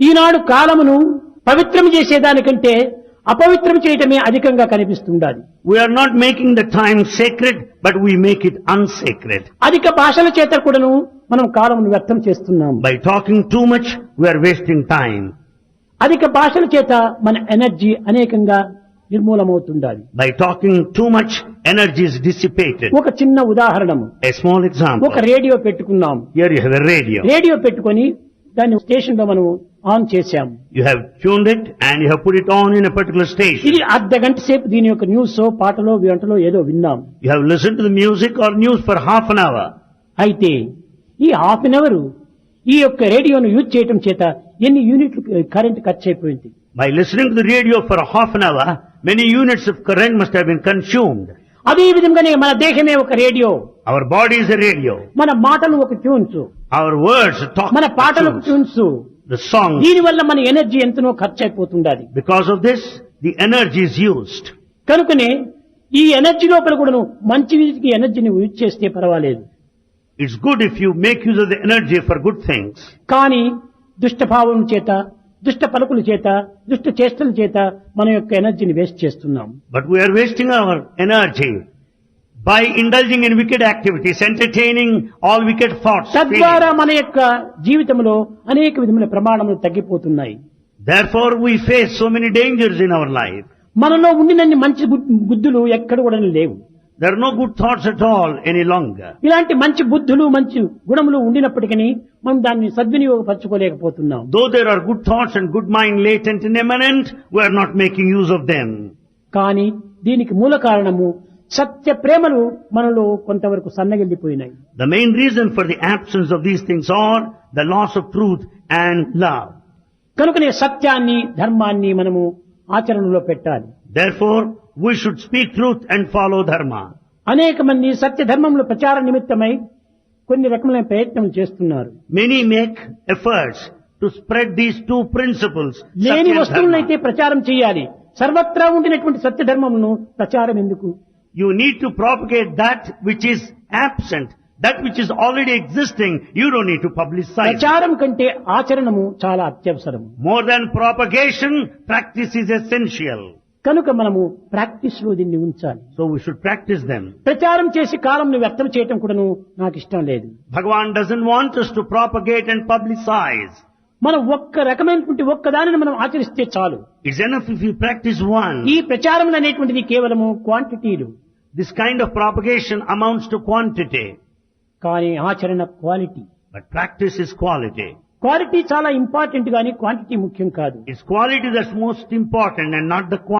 ఈనాడు కాలమును పవిత్రం చేసేదానికంటే అపవిత్రం చేయటమే అధికంగా కనిపిస్తుండాలి we're not making the time secret but we make it unsecret అధిక భాషల చేత కూడాను మనం కాలం వ్యక్తం చేస్తున్నాం. By talking too much we're wasting time అధిక భాషల చేత మన ఎనర్జీ అనేకంగా నిర్మూలమవుతుండాలి by talking too much energy is dissipated ఒక చిన్న ఉదాహరణ ఎ స్మాల్ ఎగ్జామ్ ఒక రేడియో పెట్టుకున్నాం. రేడియో రేడియో పెట్టుకుని దాన్ని స్టేషన్లో మనం ఆన్ చేశాం you have tuned it and you have put it on in a particular station ఇది అర్ధ గంట సేపు దీని యొక్క న్యూస్ పాటలో వింటలో ఏదో విన్నాం. You have listen to the music or news for half an hour అయితే ఈ హాఫ్ అన్ అవర్ ఈ యొక్క రేడియోను యూజ్ చేయటం చేత ఎన్ని యూనిట్లు కరెంట్ కట్ అయిపోయింది? By listening to the radio for half an hour many units of current must have been consumed అదే విధంగానే మన దేహమే ఒక రేడియో. అవర్ బాడీస్ రేడియో మన మాటలు ఒక ట్యూన్స్. అవర్ వర్డ్స్ మన పాటలు ట్యూన్స్. ద సాంగ్ దీని వల్ల మన ఎనర్జీ ఎంతనో ఖర్చు అయిపోతుండదు because of this the energy is used కనుకనే ఈ ఎనర్జీ లోపల కూడా మంచి వీధికి ఎనర్జీని యూజ్ చేస్తే పర్వాలేదు. It's good if you make use of the energy for good things కానీ దుష్టభావం చేత దుష్ట పలుకుల చేత దుష్ట చేష్టల చేత మన యొక్క ఎనర్జీని వేస్ట్ చేస్తున్నాం. But we're wasting our energy by indulging in wicked activities entertaining all wicked thoughts తద్వారా మన యొక్క జీవితంలో అనేక విధమైన ప్రమాణములు తగ్గిపోతున్నాయి. Therefore we face so many dangers in our life మనలో ఉండినన్ని మంచి గుద్దులు ఎక్కడ కూడా లేవు. There are no good thoughts at all any longer. ఇలాంటి మంచి బుద్ధులు మంచి గుణములు ఉండినప్పటికీ మనం దాన్ని సద్వినియోగపరచుకోలేకపోతున్నాం Though there are good thoughts and good mind latent and immanent, we are not making use of them. కానీ దీనికి మూల కారణము సత్య ప్రేమలు మనలో కొంతవరకు సన్నగిల్లిపోయినాయి The main reason for the absence of these things are the loss of truth and love. కనుకనే సత్యాన్ని ధర్మాన్ని మనము ఆచరణలో పెట్టాలి Therefore, we should speak truth and follow dharma. అనేక మంది సత్య ధర్మముల ప్రచార నిమిత్తమై కొన్ని రకములైన ప్రయత్నం చేస్తున్నారు Many make efforts to spread these two principles. లేని Satya and వస్తువులనైతే dharma. ప్రచారం చేయాలి సర్వత్రా ఉండినటువంటి సత్య ధర్మమును ప్రచారం ఎందుకు You need to propagate that which is absent, that which is already existing. You don't need to publicize. it. ప్రచారం కంటే ఆచరణము చాలా అత్యవసరం More than propagation, practice is essential. కనుక మనము ప్రాక్టీస్లో దీన్ని ఉంచాలి. So we should practise them ప్రచారం చేసి కాలం ను వ్యక్తం చేయటం కూడాను నాకు ఇష్టం లేదు. Bhagavan doesn't want to propagate and publicise మనం ఒక్క రకమైనటువంటి ఒక్క దానిని మనం ఆచరిస్తే చాలు. It's enough if you practise one ఈ ప్రచారం అనేటువంటిది కేవలం క్వాంటిటీలు this kind of propagation amounts to quantity కానీ ఆచరణ quality but practice is quality quality చాలా ఇంపార్టెంట్ కానీ క్వాంటిటీ ముఖ్యం కాదు. Is quality that's most important and not the quality